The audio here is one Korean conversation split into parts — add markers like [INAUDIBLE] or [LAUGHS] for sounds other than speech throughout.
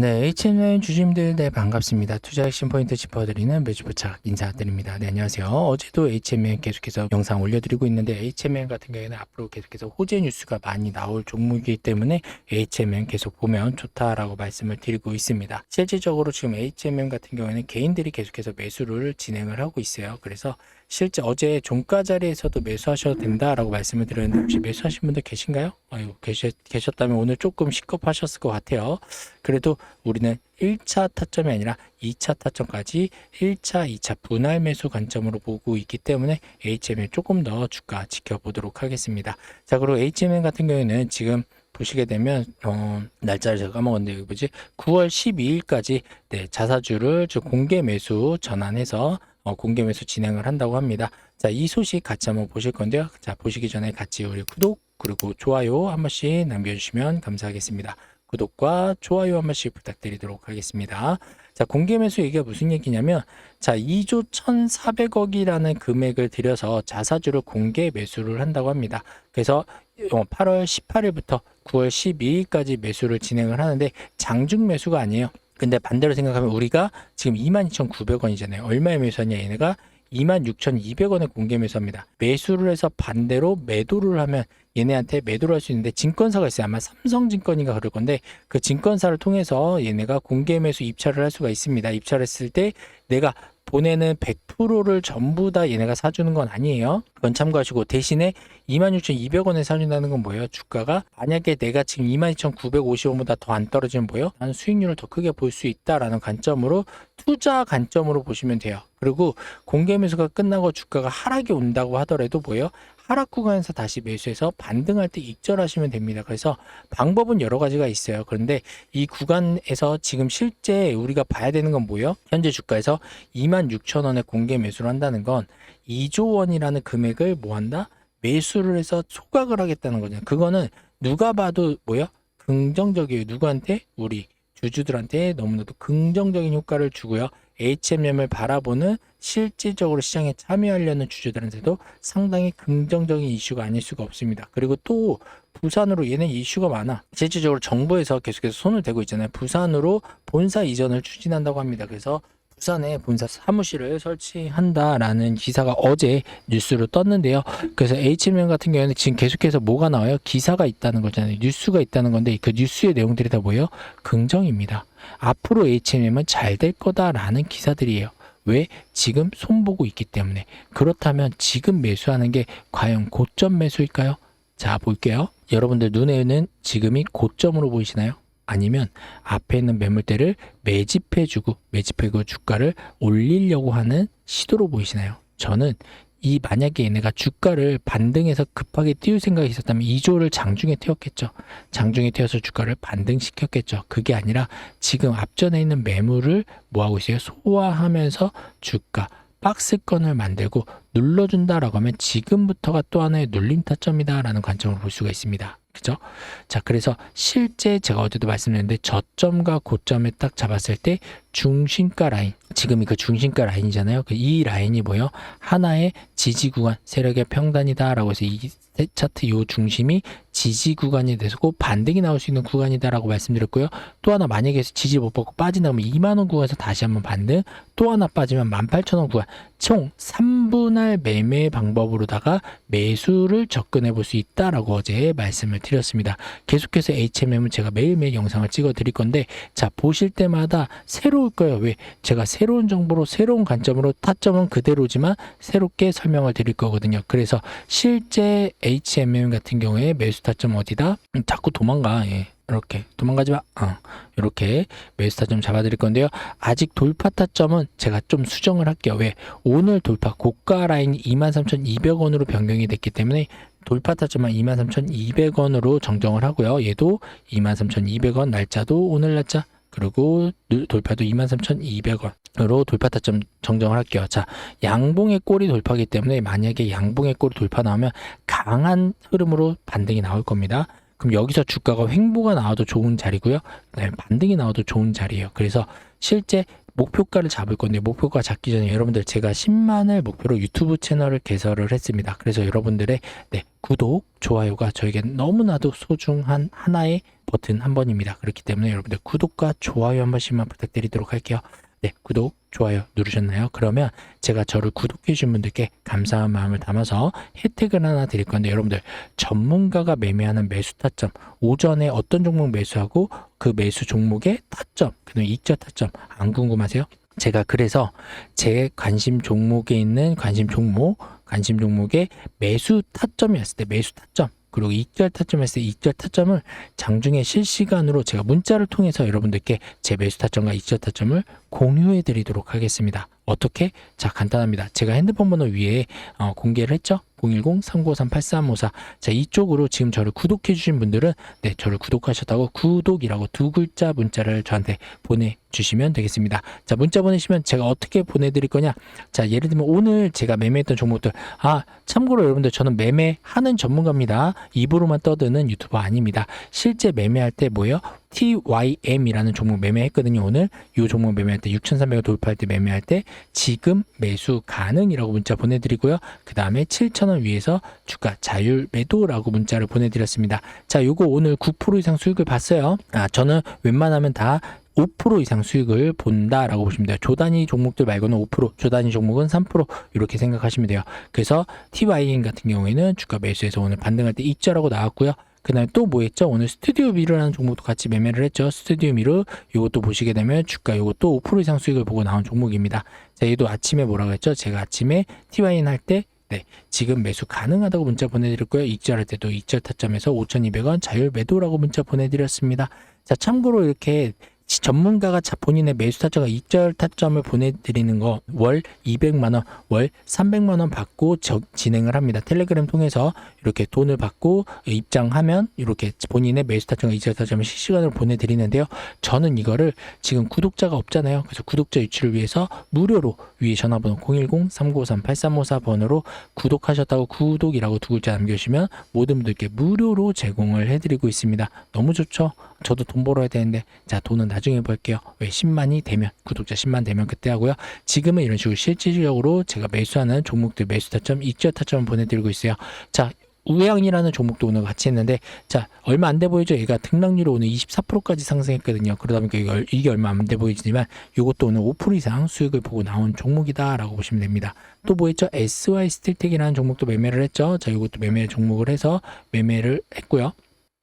네, HNN 주주님들 네 반갑습니다. 투자 핵심 포인트 짚어드리는 매주 부착 인사드립니다. 네, 안녕하세요. 어제도 HMN 계속해서 영상 올려드리고 있는데 HMN 같은 경우에는 앞으로 계속해서 호재 뉴스가 많이 나올 종목이기 때문에 HMN 계속 보면 좋다라고 말씀을 드리고 있습니다. 실질적으로 지금 HMN 같은 경우에는 개인들이 계속해서 매수를 진행을 하고 있어요. 그래서 실제 어제 종가 자리에서도 매수하셔도 된다라고 말씀을 드렸는데 혹시 매수하신 분들 계신가요? 아유, 계셨, 계셨다면 오늘 조금 시급하셨을 것 같아요. 그래도 우리는 1차 타점이 아니라 2차 타점까지 1차, 2차 분할 매수 관점으로 보고 있기 때문에 HM을 조금 더 주가 지켜보도록 하겠습니다. 자, 그리고 HMN 같은 경우에는 지금 보시게 되면 어, 날짜를 제가 까먹었는데 여기 뭐지? 9월 12일까지 네, 자사주를 즉 공개 매수 전환해서 어, 공개 매수 진행을 한다고 합니다. 자, 이 소식 같이 한번 보실 건데요. 자, 보시기 전에 같이 우리 구독 그리고 좋아요 한 번씩 남겨주시면 감사하겠습니다. 구독과 좋아요 한 번씩 부탁드리도록 하겠습니다. 자, 공개 매수 얘기가 무슨 얘기냐면, 자, 2조 1,400억이라는 금액을 들여서 자사주를 공개 매수를 한다고 합니다. 그래서 8월 18일부터 9월 12일까지 매수를 진행을 하는데 장중 매수가 아니에요. 근데 반대로 생각하면 우리가 지금 22,900원이잖아요. 얼마에 매수하냐 얘네가 26,200원에 공개 매수합니다. 매수를 해서 반대로 매도를 하면 얘네한테 매도를 할 수 있는데 증권사가 있어요. 아마 삼성증권인가 그럴 건데 그 증권사를 통해서 얘네가 공개 매수 입찰을 할 수가 있습니다. 입찰했을 때 내가 보내는 100%를 전부 다 얘네가 사주는 건 아니에요. 그건 참고하시고 대신에 26,200원에 사준다는 건 뭐예요? 주가가 만약에 내가 지금 22,950원보다 더 안 떨어지면 뭐예요? 나는 수익률을 더 크게 볼 수 있다라는 관점으로 투자 관점으로 보시면 돼요. 그리고 공개 매수가 끝나고 주가가 하락이 온다고 하더라도 뭐예요? 하락 구간에서 다시 매수해서 반등할 때 익절하시면 됩니다. 그래서 방법은 여러 가지가 있어요. 그런데 이 구간에서 지금 실제 우리가 봐야 되는 건 뭐예요? 현재 주가에서 26,000원에 공개 매수를 한다는 건 2조 원이라는 금액을 뭐 한다? 매수를 해서 소각을 하겠다는 거죠. 그거는 누가 봐도 뭐야? 긍정적이에요. 누구한테? 우리 주주들한테 너무나도 긍정적인 효과를 주고요. HMM을 바라보는 실질적으로 시장에 참여하려는 주주들한테도 상당히 긍정적인 이슈가 아닐 수가 없습니다. 그리고 또 부산으로 얘는 이슈가 많아. 실질적으로 정부에서 계속해서 손을 대고 있잖아요. 부산으로 본사 이전을 추진한다고 합니다. 그래서 부산에 본사 사무실을 설치한다라는 기사가 어제 뉴스로 떴는데요. 그래서 H명 같은 경우에는 지금 계속해서 뭐가 나와요? 기사가 있다는 거잖아요. 뉴스가 있다는 건데 그 뉴스의 내용들이 다 뭐예요? 긍정입니다. 앞으로 H&M은 잘 될 거다라는 기사들이에요. 왜? 지금 손보고 있기 때문에. 그렇다면 지금 매수하는 게 과연 고점 매수일까요? 자, 볼게요. 여러분들 눈에는 지금이 고점으로 보이시나요? 아니면 앞에 있는 매물대를 매집해주고 매집해고 주가를 올리려고 하는 시도로 보이시나요? 저는 이 만약에 얘네가 주가를 반등해서 급하게 띄울 생각이 있었다면 2조를 장중에 태웠겠죠. 장중에 태워서 주가를 반등시켰겠죠. 그게 아니라 지금 앞전에 있는 매물을 뭐 하고 있어요? 소화하면서 주가 박스권을 만들고 눌러준다라고 하면 지금부터가 또 하나의 눌림 타점이다라는 관점을 볼 수가 있습니다. 그죠? 자, 그래서 실제 제가 어제도 말씀드렸는데 저점과 고점을 딱 잡았을 때 중심가 라인, 지금이 그 중심가 라인이잖아요. 그 이 라인이 뭐요? 하나의 지지 구간, 세력의 평단이다라고 해서 이 차트 요 중심이 지지 구간이 되고 반등이 나올 수 있는 구간이다라고 말씀드렸고요. 또 하나 만약에 지지 못 받고 빠진다면 2만 원 구간에서 다시 한번 반등, 또 하나 빠지면 18,000원 구간, 총 3분할 매매 방법으로다가 매수를 접근해 볼 수 있다라고 어제 말씀을 드렸습니다. 계속해서 HMM은 제가 매일매일 영상을 찍어 드릴 건데 자 보실 때마다 새로 울 거예요. 왜? 제가 새로운 정보로 새로운 관점으로 타점은 그대로지만 새롭게 설명을 드릴 거거든요. 그래서 실제 HMM 같은 경우에 매수 타점 어디다? 음, 자꾸 도망가. 예. 이렇게 도망가지 마. 어, 이렇게 매수 타점 잡아드릴 건데요. 아직 돌파 타점은 제가 좀 수정을 할게요. 왜? 오늘 돌파 고가 라인이 23,200원으로 변경이 됐기 때문에 돌파 타점은 23,200원으로 정정을 하고요. 얘도 23,200원 날짜도 오늘 날짜 그리고 누- 돌파도 23,200원으로 돌파 타점 정정을 할게요. 자, 양봉의 꼬리 돌파기 때문에 만약에 양봉의 꼬리 돌파 나오면 강한 흐름으로 반등이 나올 겁니다. 그럼 여기서 주가가 횡보가 나와도 좋은 자리고요. 그다음에 반등이 나와도 좋은 자리예요. 그래서 실제 목표가를 잡을 건데 목표가 잡기 전에 여러분들 제가 10만을 목표로 유튜브 채널을 개설을 했습니다. 그래서 여러분들의 네, 구독, 좋아요가 저에게 너무나도 소중한 하나의 버튼 한 번입니다. 그렇기 때문에 여러분들 구독과 좋아요 한 번씩만 부탁드리도록 할게요. 네, 구독, 좋아요 누르셨나요? 그러면 제가 저를 구독해 주신 분들께 감사한 마음을 담아서 혜택을 하나 드릴 건데 여러분들 전문가가 매매하는 매수 타점 오전에 어떤 종목 매수하고 그 매수 종목의 타점 그다음 익절 타점 안 궁금하세요? 제가 그래서 제 관심 종목에 있는 관심 종목 관심 종목의 매수 타점이었을 때 매수 타점 그리고 익절 때 익절 타점을 장중에 실시간으로 제가 문자를 통해서 여러분들께 제 매수 타점과 익절 타점을 공유해 드리도록 하겠습니다. 어떻게? 자, 간단합니다. 제가 핸드폰 번호 위에 어, 공개를 했죠? 010-3953-8354. 자, 이쪽으로 지금 저를 구독해 주신 분들은 네, 저를 구독하셨다고 구독이라고 두 글자 문자를 저한테 보내주시면 되겠습니다. 자, 문자 보내시면 제가 어떻게 보내드릴 거냐? 자, 예를 들면 오늘 제가 매매했던 종목들, 아, 참고로 여러분들 저는 매매하는 전문가입니다. 입으로만 떠드는 유튜버 아닙니다. 실제 매매할 때 뭐예요? TYM이라는 종목 매매했거든요. 오늘 이 종목 매매할 때 6,300원 돌파할 때 매매할 때 지금 매수 가능이라고 문자 보내드리고요. 그 다음에 7,000원 위에서 주가 자율 매도라고 문자를 보내드렸습니다. 자, 요거 오늘 9% 이상 수익을 봤어요. 아, 저는 웬만하면 다 5% 이상 수익을 본다라고 보시면 돼요. 조단위 종목들 말고는 5%, 조단위 종목은 3% 이렇게 생각하시면 돼요. 그래서 TYN 같은 경우에는 주가 매수해서 오늘 반등할 때 입자라고 나왔고요. 그 다음에 또 뭐 했죠? 오늘 스튜디오 미르라는 종목도 같이 매매를 했죠. 스튜디오 미르 이것도 보시게 되면 주가 이것도 5% 이상 수익을 보고 나온 종목입니다. 자, 얘도 아침에 뭐라고 했죠? 제가 아침에 TYN 할때 네, 지금 매수 가능하다고 문자 보내드렸고요. 익절할 때도 익절 타점에서 5,200원 자율 매도라고 문자 보내드렸습니다. 자, 참고로 이렇게 지- 전문가가 자- 본인의 매수 타점과 익절 타점을 보내드리는 거 월 200만 원, 월 300만 원 받고 저- 진행을 합니다. 텔레그램 통해서 이렇게 돈을 받고 입장하면 이렇게 본인의 매수 타점과 익절 타점을 실시간으로 보내드리는데요. 저는 이거를 지금 구독자가 없잖아요. 그래서 구독자 유치를 위해서 무료로 위에 전화번호 010-3953-8354번으로 구독하셨다고 구독이라고 두 글자 남겨주시면 모든 분들께 무료로 제공을 해드리고 있습니다. 너무 좋죠? 저도 돈 벌어야 되는데 자 돈은 나중에 벌게요. 왜 10만이 되면 구독자 10만 되면 그때 하고요. 지금은 이런 식으로 실질적으로 제가 매수하는 종목들 매수 타점, 익절 타점 보내드리고 있어요. 자 우양이라는 종목도 오늘 같이 했는데 자 얼마 안 돼 보이죠? 얘가 등락률이 오늘 24%까지 상승했거든요. 그러다 보니까 이게, 얼마 안 돼 보이지만 이것도 오늘 5% 이상 수익을 보고 나온 종목이다 라고 보시면 됩니다. 또뭐 했죠? SY 스틸텍이라는 종목도 매매를 했죠. 자 이것도 매매 종목을 해서 매매를 했고요.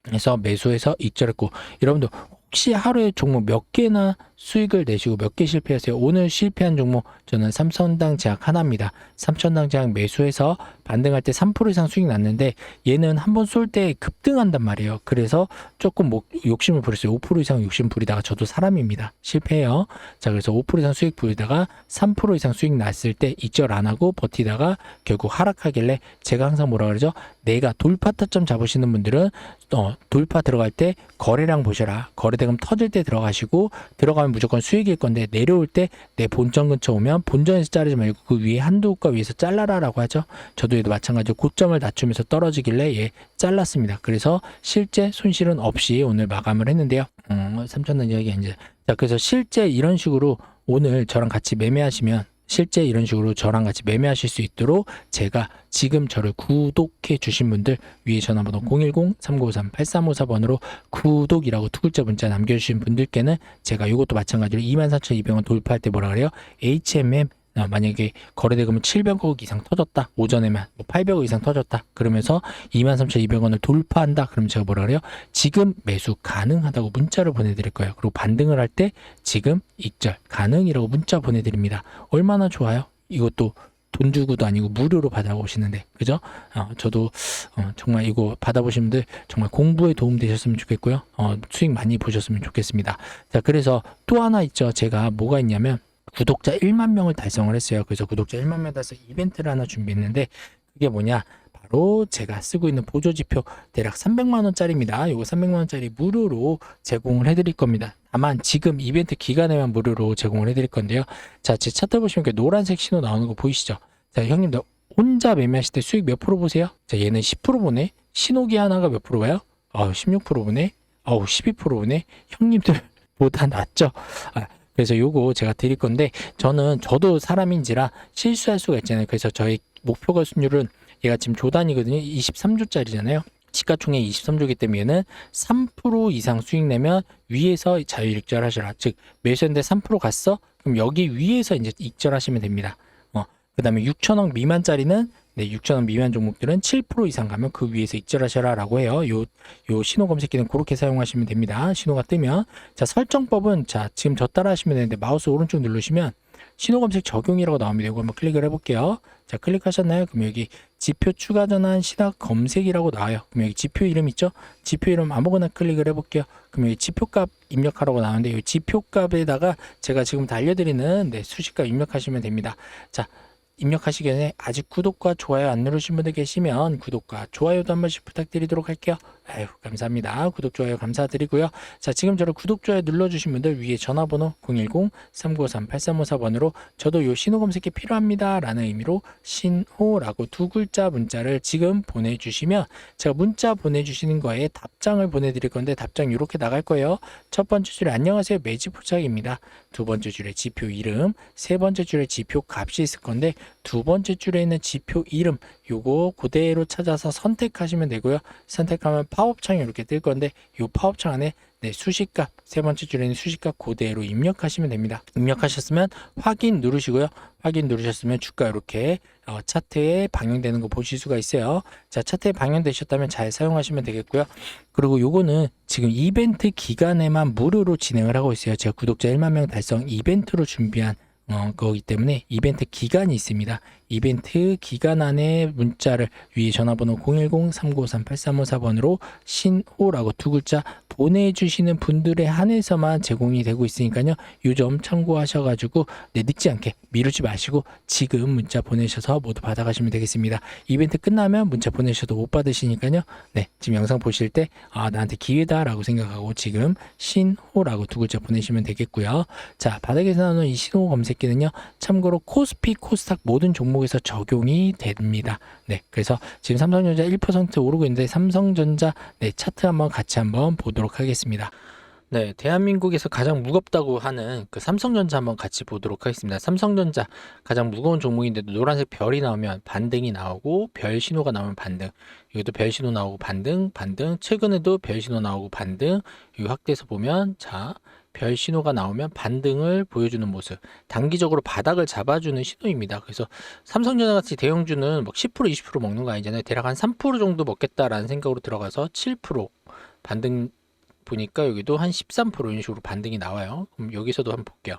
그래서 매수해서 익절했고 여러분들 혹시 하루에 종목 몇 개나 수익을 내시고 몇 개 실패하세요? 오늘 실패한 종목 저는 삼천당 제약 하나입니다. 삼천당 제약 매수해서 반등할 때 3% 이상 수익 났는데 얘는 한 번 쏠 때 급등한단 말이에요. 그래서 조금 뭐 욕심을 부렸어요. 5% 이상 욕심 부리다가 저도 사람입니다. 실패해요. 자 그래서 5% 이상 수익 부리다가 3% 이상 수익 났을 때 익절 안 하고 버티다가 결국 하락하길래 제가 항상 뭐라 그러죠? 내가 돌파 타점 잡으시는 분들은 어, 돌파 들어갈 때 거래량 보셔라. 거래대금 터질 때 들어가시고 들어가면 무조건 수익일 건데 내려올 때 내 본전 근처 오면 본전에서 자르지 말고 그 위에 한두 가 위에서 잘라라라고 하죠. 저도 얘도 마찬가지로 고점을 낮추면서 떨어지길래 얘 잘랐습니다. 그래서 실제 손실은 없이 오늘 마감을 했는데요. 음, 3천원 이야기 이제 자 그래서 실제 이런 식으로 오늘 저랑 같이 매매하시면 실제 이런 식으로 저랑 같이 매매하실 수 있도록 제가 지금 저를 구독해 주신 분들 위에 전화번호 010-3953-8354번으로 구독이라고 두 글자 문자 남겨주신 분들께는 제가 이것도 마찬가지로 24,200원 돌파할 때 뭐라 그래요? HMM 어, 만약에 거래대금은 700억 이상 터졌다 오전에만 뭐 800억 이상 터졌다 그러면서 23,200원을 돌파한다 그러면 제가 뭐라 그래요 지금 매수 가능하다고 문자를 보내드릴 거예요 그리고 반등을 할 때 지금 익절 가능이라고 문자 보내드립니다 얼마나 좋아요 이것도 돈 주고도 아니고 무료로 받아보시는데 그죠? 어, 저도 어, 정말 이거 받아보신 분들 정말 공부에 도움 되셨으면 좋겠고요. 어, 수익 많이 보셨으면 좋겠습니다. 자 그래서 또 하나 있죠. 제가 뭐가 있냐면 구독자 1만 명을 달성을 했어요. 그래서 구독자 1만 명 달성 이벤트를 하나 준비했는데 그게 뭐냐? 바로 제가 쓰고 있는 보조지표 대략 300만 원짜리입니다. 요거 300만 원짜리 무료로 제공을 해드릴 겁니다. 다만 지금 이벤트 기간에만 무료로 제공을 해드릴 건데요. 자, 제 차트 보시면 이렇게 노란색 신호 나오는 거 보이시죠? 자, 형님 들 혼자 매매하실 때 수익 몇 프로 보세요? 자, 얘는 10% 보네. 신호기 하나가 몇 프로 봐요? 아우, 16% 보네. 아우, 12% 보네. 형님들보다 [LAUGHS] 낫죠? 아, 그래서 요거 제가 드릴 건데 저는 저도 사람인지라 실수할 수가 있잖아요. 그래서 저희 목표 거순율은 얘가 지금 조단이거든요. 23조짜리잖아요. 시가총액 23조기 때문에 얘는 3% 이상 수익 내면 위에서 자유익절 하셔라. 즉 매수했는데 3% 갔어? 그럼 여기 위에서 이제 익절하시면 됩니다. 어, 그 다음에 6천억 미만짜리는 네, 6천원 미만 종목들은 7% 이상 가면 그 위에서 익절하셔라 라고 해요. 요, 요 신호 검색기는 그렇게 사용하시면 됩니다. 신호가 뜨면. 자, 설정법은 자, 지금 저 따라 하시면 되는데 마우스 오른쪽 누르시면 신호 검색 적용이라고 나옵니다. 이거 한번 클릭을 해볼게요. 자, 클릭하셨나요? 그럼 여기 지표 추가 전환 시각 검색이라고 나와요. 그럼 여기 지표 이름 있죠? 지표 이름 아무거나 클릭을 해볼게요. 그럼 여기 지표값 입력하라고 나오는데 이 지표값에다가 제가 지금 다 알려드리는 네, 수식값 입력하시면 됩니다. 자, 입력하시기 전에 아직 구독과 좋아요 안 누르신 분들 계시면 구독과 좋아요도 한 번씩 부탁드리도록 할게요. 아유, 감사합니다. 구독, 좋아요 감사드리고요. 자, 지금 저를 구독, 좋아요 눌러주신 분들 위에 전화번호 010-393-8354번으로 저도 요 신호 검색이 필요합니다. 라는 의미로 신호라고 두 글자 문자를 지금 보내주시면 제가 문자 보내주시는 거에 답장을 보내드릴 건데 답장 이렇게 나갈 거예요. 첫 번째 줄에 안녕하세요. 매직 포착입니다. 두 번째 줄에 지표 이름, 세 번째 줄에 지표 값이 있을 건데 두 번째 줄에 있는 지표 이름 요거 그대로 찾아서 선택하시면 되고요. 선택하면 팝업창이 이렇게 뜰 건데 요 팝업창 안에 네, 수식값 세 번째 줄에 있는 수식값 그대로 입력하시면 됩니다. 입력하셨으면 확인 누르시고요. 확인 누르셨으면 주가 이렇게 어, 차트에 방영되는 거 보실 수가 있어요. 자, 차트에 방영되셨다면 잘 사용하시면 되겠고요. 그리고 요거는 지금 이벤트 기간에만 무료로 진행을 하고 있어요. 제가 구독자 1만 명 달성 이벤트로 준비한 어, 거기 때문에 이벤트 기간이 있습니다. 이벤트 기간 안에 문자를 위에 전화번호 010-393-8354번으로 신호라고 두 글자 보내주시는 분들에 한해서만 제공이 되고 있으니까요. 이점 참고하셔가지고 네, 늦지 않게 미루지 마시고 지금 문자 보내셔서 모두 받아가시면 되겠습니다. 이벤트 끝나면 문자 보내셔도 못 받으시니까요. 네, 지금 영상 보실 때 아, 나한테 기회다라고 생각하고 지금 신호라고 두 글자 보내시면 되겠고요. 자, 바닥에서 나오는 이 신호 검색기는요. 참고로 코스피, 코스닥 모든 종목 에서 적용이 됩니다. 네, 그래서 지금 삼성전자 1% 오르고 있는데 삼성전자 네, 차트 한번 같이 한번 보도록 하겠습니다. 네, 대한민국에서 가장 무겁다고 하는 그 삼성전자 한번 같이 보도록 하겠습니다. 삼성전자 가장 무거운 종목인데도 노란색 별이 나오면 반등이 나오고 별 신호가 나오면 반등. 여기도 별 신호 나오고 반등, 반등. 최근에도 별 신호 나오고 반등. 이 확대해서 보면 자, 별 신호가 나오면 반등을 보여주는 모습. 단기적으로 바닥을 잡아주는 신호입니다. 그래서 삼성전자 같이 대형주는 막 10% 20% 먹는 거 아니잖아요. 대략 한 3% 정도 먹겠다라는 생각으로 들어가서 7% 반등 보니까 여기도 한 13% 이런 식으로 반등이 나와요. 그럼 여기서도 한번 볼게요.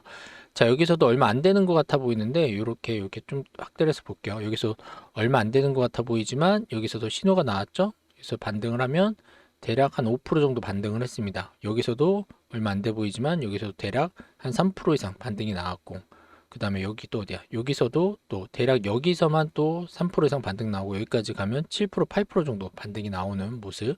자, 여기서도 얼마 안 되는 것 같아 보이는데 이렇게 이렇게 좀 확대를 해서 볼게요. 여기서 얼마 안 되는 것 같아 보이지만 여기서도 신호가 나왔죠? 그래서 반등을 하면 대략 한 5% 정도 반등을 했습니다. 여기서도 얼마 안 돼 보이지만 여기서도 대략 한 3% 이상 반등이 나왔고 그 다음에 여기 또 어디야? 여기서도 또 대략 여기서만 또 3% 이상 반등 나오고 여기까지 가면 7% 8% 정도 반등이 나오는 모습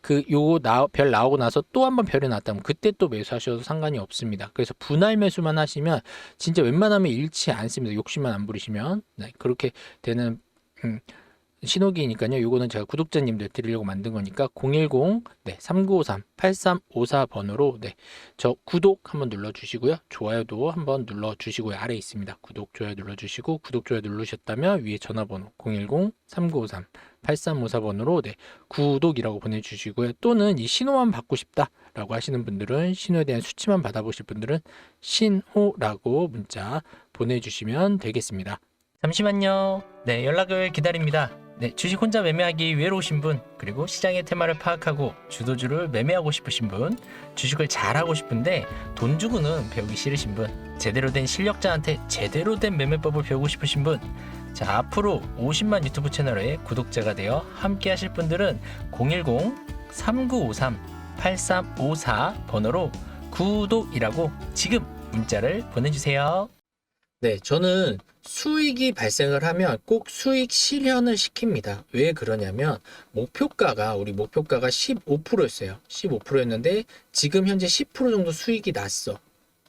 그 요거 나, 별 나오고 나서 또 한 번 별이 나왔다면 그때 또 매수하셔도 상관이 없습니다 그래서 분할 매수만 하시면 진짜 웬만하면 잃지 않습니다 욕심만 안 부리시면 네, 그렇게 되는 음, 신호기니까요. 요거는 제가 구독자님들 드리려고 만든 거니까 010 네, 3953 8354 번호로 네. 저 구독 한번 눌러 주시고요. 좋아요도 한번 눌러 주시고요. 아래 있습니다. 구독 좋아요 눌러 주시고 구독 좋아요 누르셨다면 위에 전화번호 010 3953 8354 번호로 네. 구독이라고 보내 주시고요. 또는 이 신호만 받고 싶다 라고 하시는 분들은 신호에 대한 수치만 받아보실 분들은 신호라고 문자 보내 주시면 되겠습니다. 잠시만요. 네, 연락을 기다립니다. 네, 주식 혼자 매매하기 외로우신 분, 그리고 시장의 테마를 파악하고 주도주를 매매하고 싶으신 분, 주식을 잘하고 싶은데 돈 주고는 배우기 싫으신 분, 제대로 된 실력자한테 제대로 된 매매법을 배우고 싶으신 분, 자, 앞으로 50만 유튜브 채널의 구독자가 되어 함께 하실 분들은 010-3953-8354 번호로 구독이라고 지금 문자를 보내주세요. 네, 저는 수익이 발생을 하면 꼭 수익 실현을 시킵니다. 왜 그러냐면 목표가가 우리 목표가가 15%였어요. 15%였는데 지금 현재 10% 정도 수익이 났어.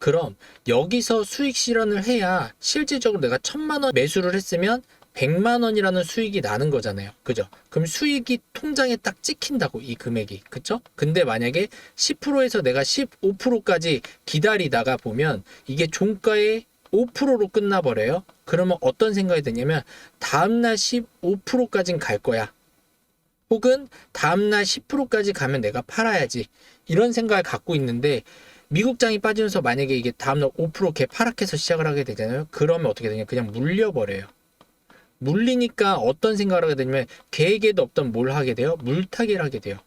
그럼 여기서 수익 실현을 해야 실질적으로 내가 천만 원 매수를 했으면 100만 원이라는 수익이 나는 거잖아요. 그죠? 그럼 수익이 통장에 딱 찍힌다고 이 금액이. 그쵸? 근데 만약에 10%에서 내가 15%까지 기다리다가 보면 이게 종가의 5%로 끝나버려요. 그러면 어떤 생각이 드냐면 다음날 15%까진 갈 거야. 혹은 다음날 10%까지 가면 내가 팔아야지. 이런 생각을 갖고 있는데 미국장이 빠지면서 만약에 이게 다음날 5% 개 파락해서 시작을 하게 되잖아요. 그러면 어떻게 되냐? 그냥 물려버려요. 물리니까 어떤 생각을 하게 되냐면 계획에도 없던 뭘 하게 돼요? 물타기를 하게 돼요.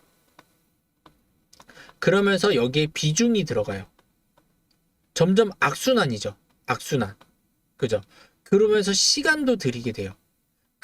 그러면서 여기에 비중이 들어가요. 점점 악순환이죠. 악순환. 그죠? 그러면서 시간도 들이게 돼요.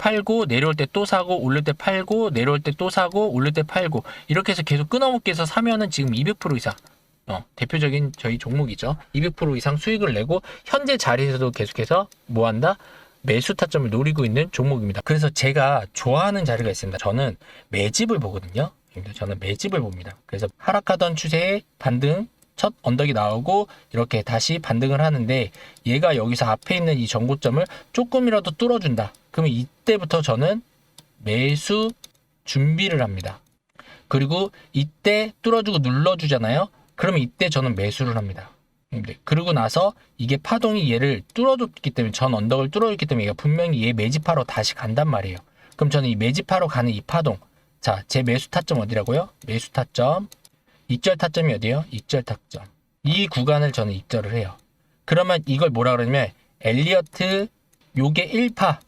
팔고 내려올 때 또 사고 오를 때 팔고 내려올 때 또 사고 오를 때 팔고 이렇게 해서 계속 끊어먹기 해서 사면은 지금 200% 이상 어, 대표적인 저희 종목이죠. 200% 이상 수익을 내고 현재 자리에서도 계속해서 뭐 한다? 매수 타점을 노리고 있는 종목입니다. 그래서 제가 좋아하는 자리가 있습니다. 저는 매집을 보거든요. 저는 매집을 봅니다. 그래서 하락하던 추세에 반등 첫 언덕이 나오고 이렇게 다시 반등을 하는데 얘가 여기서 앞에 있는 이 정고점을 조금이라도 뚫어준다. 그러면 이때부터 저는 매수 준비를 합니다. 그리고 이때 뚫어주고 눌러주잖아요. 그러면 이때 저는 매수를 합니다. 네, 그러고 나서 이게 파동이 얘를 뚫어줬기 때문에 전 언덕을 뚫어줬기 때문에 얘가 분명히 얘 매집하러 다시 간단 말이에요. 그럼 저는 이 매집하러 가는 이 파동 자, 제 매수 타점 어디라고요? 매수 타점 익절 타점이 어디예요? 익절 타점. 이 구간을 저는 익절을 해요. 그러면 이걸 뭐라 그러냐면 엘리어트 요게 1파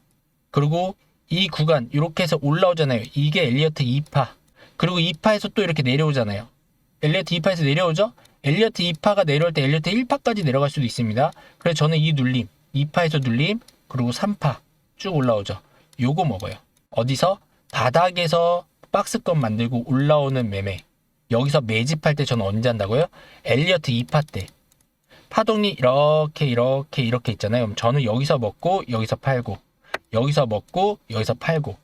그리고 이 구간 이렇게 해서 올라오잖아요. 이게 엘리어트 2파 그리고 2파에서 또 이렇게 내려오잖아요. 엘리어트 2파에서 내려오죠? 엘리어트 2파가 내려올 때 엘리어트 1파까지 내려갈 수도 있습니다. 그래서 저는 이 눌림 2파에서 눌림 그리고 3파 쭉 올라오죠. 요거 먹어요. 어디서? 바닥에서 박스권 만들고 올라오는 매매 여기서 매집할 때 저는 언제 한다고요? 엘리어트 2파 때. 파동이 이렇게 이렇게 이렇게 있잖아요. 그럼 저는 여기서 먹고 여기서 팔고 여기서 먹고 여기서 팔고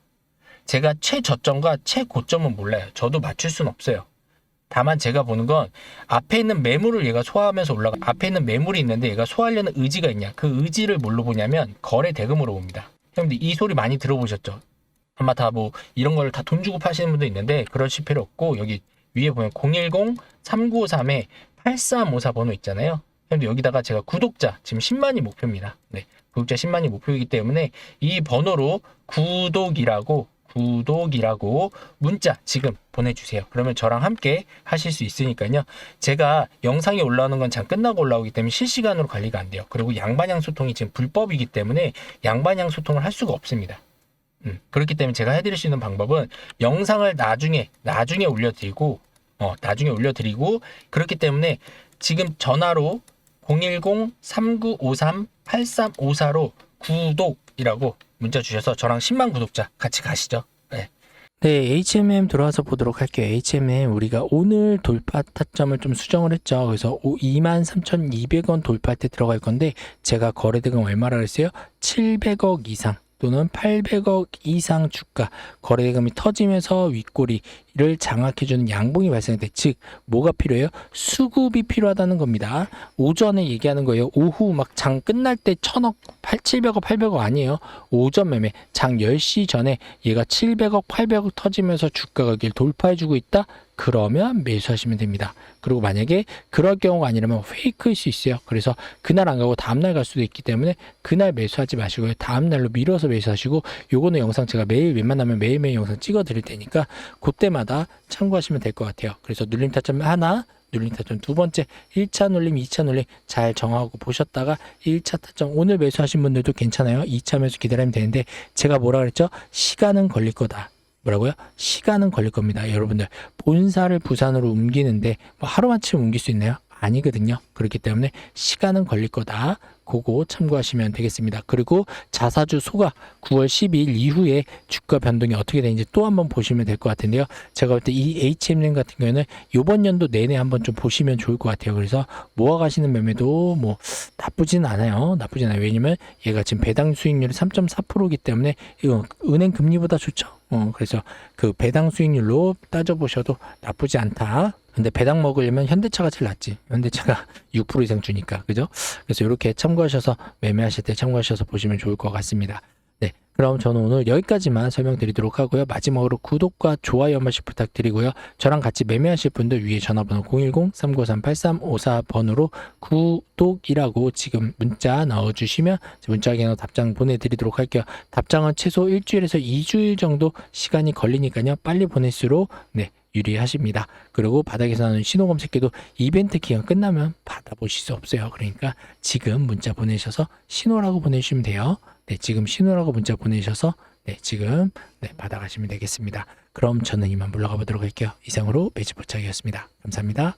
제가 최저점과 최고점은 몰라요. 저도 맞출 수는 없어요. 다만 제가 보는 건 앞에 있는 매물을 얘가 소화하면서 올라가 앞에 있는 매물이 있는데 얘가 소화하려는 의지가 있냐 그 의지를 뭘로 보냐면 거래 대금으로 봅니다. 형님들 이 소리 많이 들어보셨죠? 아마 다 뭐 이런 걸 다 돈 주고 파시는 분도 있는데 그러실 필요 없고 여기 위에 보면 010-3953에 8354 번호 있잖아요. 근데 여기다가 제가 구독자 지금 10만이 목표입니다. 네. 구독자 10만이 목표이기 때문에 이 번호로 구독이라고 구독이라고 문자 지금 보내주세요. 그러면 저랑 함께 하실 수 있으니까요. 제가 영상이 올라오는 건 잘 끝나고 올라오기 때문에 실시간으로 관리가 안 돼요. 그리고 양반양 소통이 지금 불법이기 때문에 양반양 소통을 할 수가 없습니다. 음, 그렇기 때문에 제가 해드릴 수 있는 방법은 영상을 나중에 나중에 올려드리고 어, 나중에 올려드리고 그렇기 때문에 지금 전화로 010-3953-8354로 구독이라고 문자 주셔서 저랑 10만 구독자 같이 가시죠. 네. 네, HMM 들어와서 보도록 할게요. HMM 우리가 오늘 돌파 타점을 좀 수정을 했죠. 그래서 23,200원 돌파할 때 들어갈 건데 제가 거래대금 얼마라 그랬어요? 700억 이상. 또는 800억 이상 주가 거래대금이 터지면서 윗꼬리 를 장악해주는 양봉이 발생할 때즉 뭐가 필요해요? 수급이 필요하다는 겁니다. 오전에 얘기하는 거예요. 오후 막 장 끝날 때 천억 8, 700억 800억 아니에요. 오전 매매 장 10시 전에 얘가 700억 800억 터지면서 주가가 길 돌파해주고 있다. 그러면 매수하시면 됩니다. 그리고 만약에 그럴 경우가 아니라면 페이크일 수 있어요. 그래서 그날 안 가고 다음날 갈 수도 있기 때문에 그날 매수하지 마시고요. 다음날로 미뤄서 매수하시고 요거는 영상 제가 매일 웬만하면 매일매일 영상 찍어 드릴 테니까 그때 마다 참고하시면 될 것 같아요. 그래서 눌림 타점 하나 눌림 타점 두 번째 1차 눌림 2차 눌림 잘 정하고 보셨다가 1차 타점 오늘 매수하신 분들도 괜찮아요. 2차 매수 기다리면 되는데 제가 뭐라 그랬죠? 시간은 걸릴 거다. 뭐라고요? 시간은 걸릴 겁니다. 여러분들 본사를 부산으로 옮기는데 뭐 하루아침에 옮길 수 있나요? 아니거든요. 그렇기 때문에 시간은 걸릴 거다. 그거 참고하시면 되겠습니다. 그리고 자사주 소가 9월 12일 이후에 주가 변동이 어떻게 되는지 또 한번 보시면 될 것 같은데요. 제가 볼 때 이 HMN 같은 경우에는 이번 연도 내내 한번 좀 보시면 좋을 것 같아요. 그래서 모아가시는 매매도 뭐 나쁘진 않아요. 나쁘진 않아요. 왜냐면 얘가 지금 배당 수익률이 3.4%이기 때문에 이거 은행 금리보다 좋죠. 어, 그래서 그 배당 수익률로 따져보셔도 나쁘지 않다. 근데 배당 먹으려면 현대차가 제일 낫지. 현대차가 [LAUGHS] 6% 이상 주니까. 그죠? 그래서 이렇게 참고하셔서 매매하실 때 참고하셔서 보시면 좋을 것 같습니다. 네. 그럼 저는 오늘 여기까지만 설명드리도록 하고요. 마지막으로 구독과 좋아요 한 번씩 부탁드리고요. 저랑 같이 매매하실 분들 위에 전화번호 010-393-8354번으로 구독이라고 지금 문자 넣어주시면 문자 기능 답장 보내드리도록 할게요. 답장은 최소 일주일에서 2주일 정도 시간이 걸리니까요. 빨리 보낼수록 네. 유리하십니다. 그리고 바닥에서 나는 신호 검색기도 이벤트 기간 끝나면 받아보실 수 없어요. 그러니까 지금 문자 보내셔서 신호라고 보내주시면 돼요. 네, 지금 신호라고 문자 보내셔서 네, 지금 네, 받아가시면 되겠습니다. 그럼 저는 이만 물러가 보도록 할게요. 이상으로 매집 포착이었습니다. 감사합니다.